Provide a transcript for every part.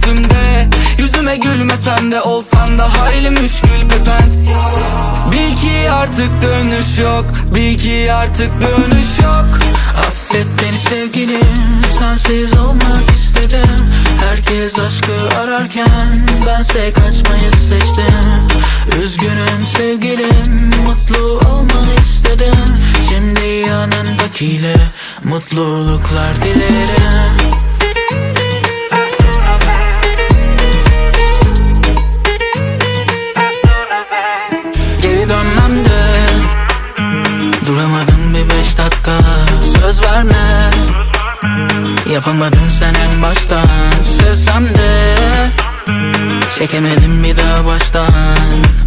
üstümde. Yüzüme gülmesen de Olsan da hayli müşkül pesent. Bil ki artık dönüş yok Bil ki artık dönüş yok. Affet beni sevgilim Sensiz olmak istedim. Herkes aşkı ararken Bense kaçmayı seçtim. Üzgünüm sevgilim Mutlu olmanı istedim. Şimdi yanındakiyle Mutluluklar dilerim Söz verme. Yapamadın sen en baştan. Sevsem de Çekemedim bir daha baştan.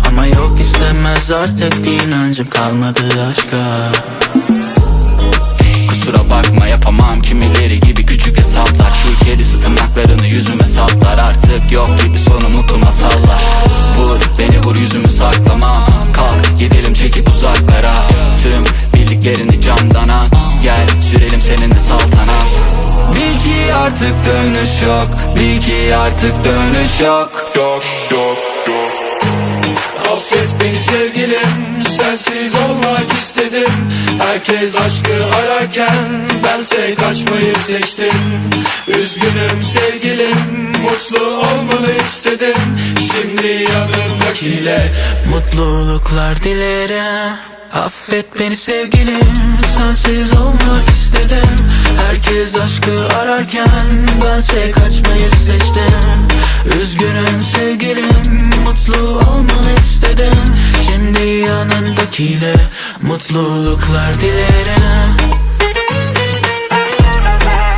Ama yok istemez artık inancım kalmadı aşka artık dönüş yok. Bil ki artık dönüş yok. Yok yok yok Affet beni sevgilim Sensiz olmak istedim. Herkes aşkı ararken Bense kaçmayı seçtim. Üzgünüm sevgilim Mutlu olmanı istedim. Şimdi yanımdakiyle Mutluluklar dilerim. Affet beni sevgilim Sensiz olmak Herkes aşkı ararken Bense kaçmayı seçtim. Üzgünüm sevgilim Mutlu olmanı istedim. Şimdi yanındakiyle Mutluluklar dilerim